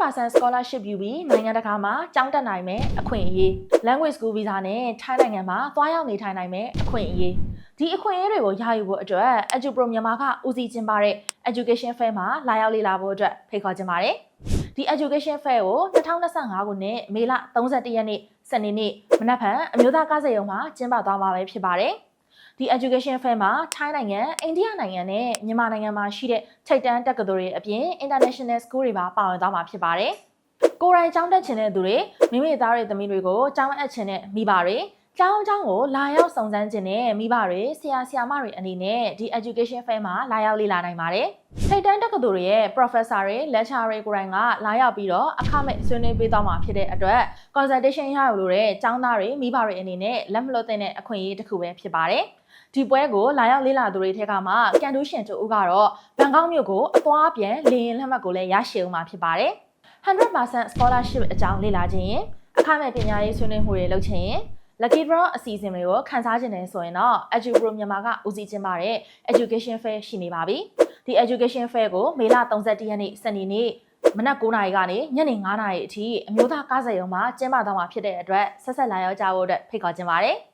100% scholarship ယူပြီးနိုင်ငံတကာမှာကျောင်းတက်နိုင်မယ်အခွင့်အရေး language school visa နဲ့ထိုင်းနိုင်ငံမှာသွားရောက်နေထိုင်နိုင်မယ်အခွင့်အရေးဒီအခွင့်အရေးတွေကိုရယူဖို့အတွက် EduPro မြန်မာကဦးစီးကျင်းပတဲ့ education fair မှာလာရောက်လေ့လာဖို့အတွက်ဖိတ်ခေါ်ချင်ပါတယ်ဒီ education fair ကို2025ခုနှစ်မေလ31ရက်နေ့စနေနေ့မနက်ဖြန်အမျိုးသားကားစိတ်ရုံမှာကျင်းပသွားမှာပဲဖြစ်ပါတယ် ဒီ education fair မှာထိုင်းနိုင်ငံအိန္ဒိယနိုင်ငံနဲ့မြန်မာနိုင်ငံမှာရှိတဲ့ထိပ်တန်းတက္ကသိုလ်တွေအပြင် international school တွေပါပါဝင်သွားမှာဖြစ်ပါတယ်။ကိုယ်တိုင်ကျောင်းတက်ချင်တဲ့သူတွေမိမိသားတွေသမီးတွေကိုကျောင်းအပ်ချင်တဲ့မိဘတွေ ကျောင်းကျောင်းကိုလာရောက်စုံစမ်းခြင်းနဲ့မိဘတွေဆရာဆရာမတွေအနေနဲ့ဒီ education fair မှာလာရောက်လေ့လာနိုင်ပါတယ်။ထိပ်တန်းတက္ကသိုလ်တွေရဲ့ professor တွေ lecturer တွေကိုယ်တိုင်ကလာရောက်ပြီးတော့အခမဲ့ဆွေးနွေးပေးသွားမှာဖြစ်တဲ့အတွက် consultation ရယူလို့တဲ့ကျောင်းသားတွေမိဘတွေအနေနဲ့လက်မလွတ်တဲ့အခွင့်အရေးတစ်ခုပဲဖြစ်ပါတယ်။ဒီပွဲကိုလာရောက်လေ့လာသူတွေထဲကမှကန်တူးရှင်တူဦးကတော့ဘန်ကောက်မြို့ကိုအသွားပြန်လေရင်လက်မှတ်ကိုလည်းရရှိဦးမှာဖြစ်ပါတယ်။100% scholarship အကြောင်းလေ့လာခြင်းရင်အခမဲ့ပညာရေးဆွေးနွေးမှုတွေလုပ်ခြင်းရင် Lucky Draw အစီအစဉ်တွေကိုခန်းစားခြင်းနဲ့ဆိုရင်တော့ EduPro မြန်မာကဦးစီးကျင်းပတဲ့ Education Fair ရှိနေပါပြီ။ဒီ Education Fair ကိုမေလ31ရက်နေ့စနေနေ့မနက်9:00နာရီကနေညနေ9:00နာရီအထိအမျိုးသားကားစက်ရုံမှာကျင်းပသွားမှာဖြစ်တဲ့အတွက်ဆက်ဆက်လာရောက်ကြဖို့အတွက်ဖိတ်ခေါ်ခြင်းပါတယ်။